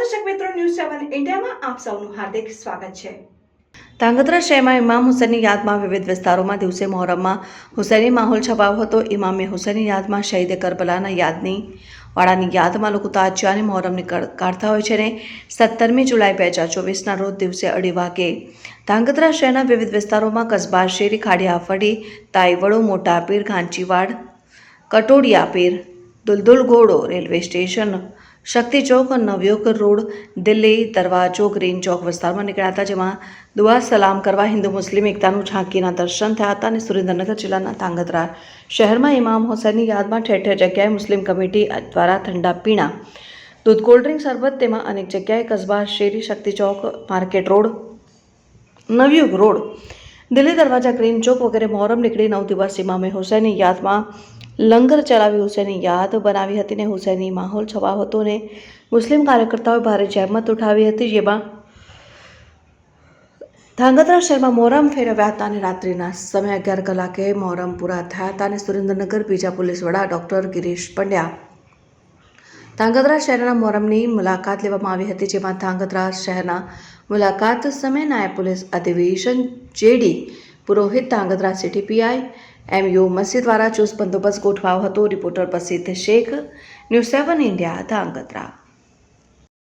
મિત્રો ન્યૂઝ સેવન ઇન્ડિયામાં આપ સૌનું હાર્દિક સ્વાગત છે. ધાંગધ્રા શહેરમાં ઇમામ હુસેનની યાદમાં વિવિધ વિસ્તારોમાં દિવસે મોહરમમાં હુસૈની માહોલ છવાયો હતો. ઇમામે હુસૈનની યાદમાં શહીદ કરબલાના યાદની વાળાની યાદમાં લોકો તાજિયાની મોહરમની કાઢતા હોય છે ને સત્તરમી જુલાઈ બે હજાર ચોવીસના રોજ દિવસે અઢી વાગે ધાંગધ્રા શહેરના વિવિધ વિસ્તારોમાં કસબા, શેરી, ખાડિયા ફળી તાઈવડો મોટા પીર, ઘાંચીવાડ, Katodiya Pir, Duldul Ghodo, railway station Shakti Chowk, Navyug road, Delhi, દરવાજો ગ્રીન ચોક વિસ્તારમાં નીકળ્યા હતા, જેમાં દુઆ સલામ કરવા હિન્દુ મુસ્લિમ એકતાનું ઝાંકીના દર્શન થયા હતા અને સુરેન્દ્રનગર જિલ્લાના ધાંગધ્રા શહેરમાં ઇમામ હુસૈનની યાદમાં ઠેર ઠેર જગ્યાએ મુસ્લિમ કમિટી દ્વારા ઠંડા પીણા. દૂધ કોલ્ડ ડ્રિંક શરબત તેમાં અનેક જગ્યાએ કસબા, શેરી, Shakti Chowk, market road, Navyug road, Delhi Darwaja, green Chowk વગેરે મોહરમ નીકળી નવ દિવસ ઇમામે હુસૈનની યાદમાં લંગર ચલાવી હુસેની યાદ બનાવી હતી ને હુસેની માહોલ છવાયો હતો ને મુસ્લિમ કાર્યકર્તાઓએ ભારે જહેમત ઉઠાવી હતી, જેમાં ધાંગધ્રા શહેરમાં મોહરમ ફેરવ્યા હતા અને રાત્રિના સમય અગિયાર કલાકે મોહરમ પૂરા થયા હતા અને સુરેન્દ્રનગર, બીજા પોલીસ વડા ડૉક્ટર ગિરીશ પંડ્યા. ધાંગધ્રા શહેરના મોહરમની મુલાકાત લેવામાં આવી હતી, જેમાં ધાંગધ્રા શહેરના મુલાકાત સમયે નાયબ પોલીસ અધિવેશન, JD Purohit Dhrangadhra city PI M U મસ્જિદ મસી દ્વારા ચુસ્ત બંદોબસ્ત ગોઠવાયો હતો. Reporter Prasiddh Sheikh, news seven India Dhrangadhra